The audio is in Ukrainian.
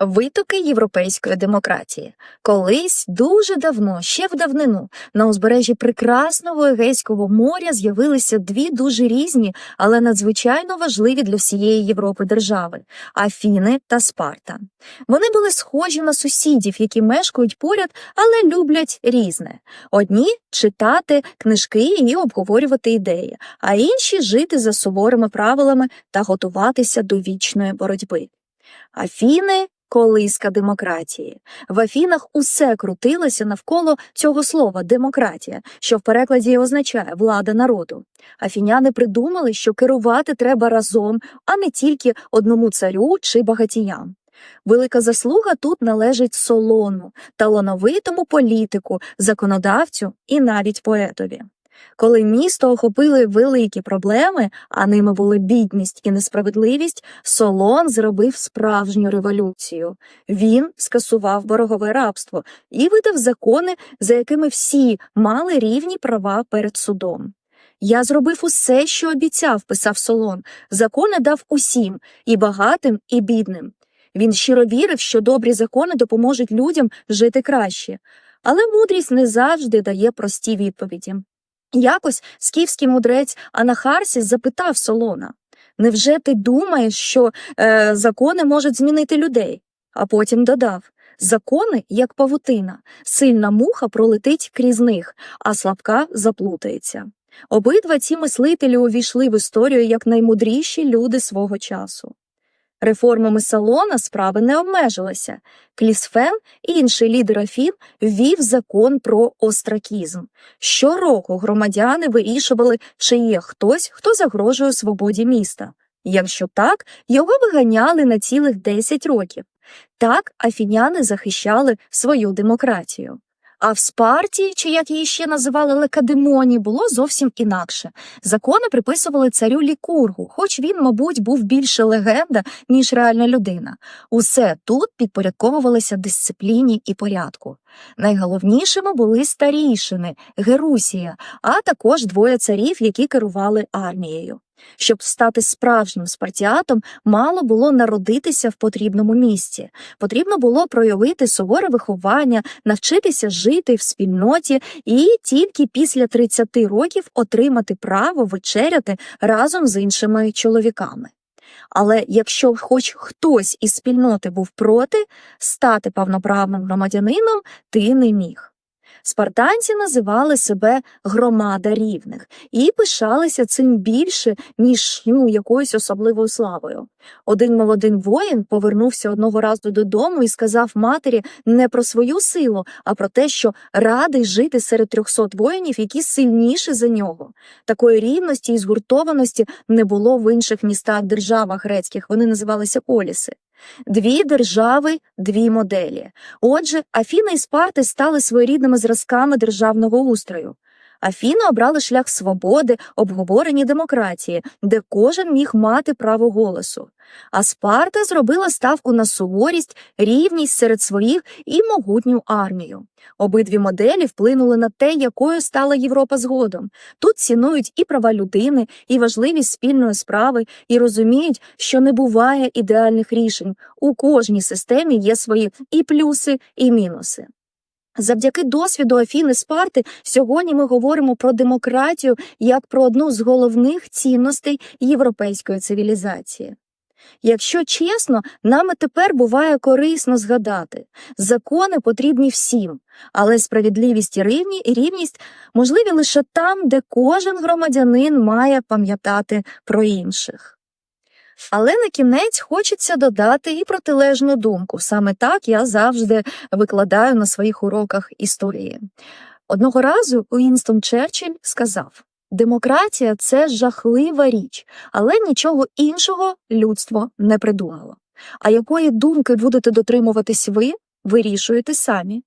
Витоки європейської демократії. Колись дуже давно, ще в давнину, на узбережжі прекрасного Егейського моря з'явилися дві дуже різні, але надзвичайно важливі для всієї Європи держави Афіни та Спарта. Вони були схожі на сусідів, які мешкають поряд, але люблять різне. Одні читати книжки і обговорювати ідеї, а інші жити за суворими правилами та готуватися до вічної боротьби. Афіни колиска демократії. В Афінах усе крутилося навколо цього слова демократія, що в перекладі означає влада народу. Афіняни придумали, що керувати треба разом, а не тільки одному царю чи багатіям. Велика заслуга тут належить Солону, талановитому політику, законодавцю і навіть поетові. Коли місто охопили великі проблеми, а ними були бідність і несправедливість, Солон зробив справжню революцію. Він скасував борогове рабство і видав закони, за якими всі мали рівні права перед судом. Я зробив усе, що обіцяв, писав Солон. Закони дав усім і багатим, і бідним. Він щиро вірив, що добрі закони допоможуть людям жити краще, але мудрість не завжди дає прості відповіді. Якось скіфський мудрець Анахарсіс запитав Солона: Невже ти думаєш, що е, закони можуть змінити людей? А потім додав: Закони, як павутина, сильна муха пролетить крізь них, а слабка заплутається. Обидва ці мислителі увійшли в історію як наймудріші люди свого часу. Реформами салона справи не обмежилися. Клісфен, і інший лідер Афін, ввів закон про остракізм. Щороку громадяни вирішували, чи є хтось, хто загрожує свободі міста. Якщо так, його виганяли на цілих 10 років. Так афіняни захищали свою демократію. А в Спарті, чи як її ще називали Лекадемоні, було зовсім інакше. Закони приписували царю Лікургу, хоч він, мабуть, був більше легенда, ніж реальна людина. Усе тут підпорядковувалося дисципліні і порядку. Найголовнішими були старішини Герусія, а також двоє царів, які керували армією. Щоб стати справжнім спартіатом, мало було народитися в потрібному місці. Потрібно було проявити суворе виховання, навчитися жити в спільноті і тільки після 30 років отримати право вечеряти разом з іншими чоловіками. Але якщо хоч хтось із спільноти був проти, стати повноправним громадянином ти не міг. Спартанці називали себе громада рівних і пишалися цим більше, ніж ну, якоюсь особливою славою. Один молодий воїн повернувся одного разу додому і сказав матері не про свою силу, а про те, що радий жити серед трьохсот воїнів, які сильніші за нього. Такої рівності і згуртованості не було в інших містах державах грецьких, вони називалися поліси. Дві держави, дві моделі. Отже, Афіна і Спарти стали своєрідними зразками державного устрою. Афіна обрали шлях свободи, обговорені демократії, де кожен міг мати право голосу. А Спарта зробила ставку на суворість, рівність серед своїх і могутню армію. Обидві моделі вплинули на те, якою стала Європа згодом. Тут цінують і права людини, і важливість спільної справи, і розуміють, що не буває ідеальних рішень. У кожній системі є свої і плюси, і мінуси. Завдяки досвіду Афіни Спарти сьогодні ми говоримо про демократію як про одну з головних цінностей європейської цивілізації. Якщо чесно, нам тепер буває корисно згадати закони потрібні всім, але справедливість і рівність можливі лише там, де кожен громадянин має пам'ятати про інших. Але на кінець хочеться додати і протилежну думку. Саме так я завжди викладаю на своїх уроках історії. Одного разу Уінстон Черчилль сказав: демократія це жахлива річ, але нічого іншого людство не придумало. А якої думки будете дотримуватись ви, вирішуєте самі.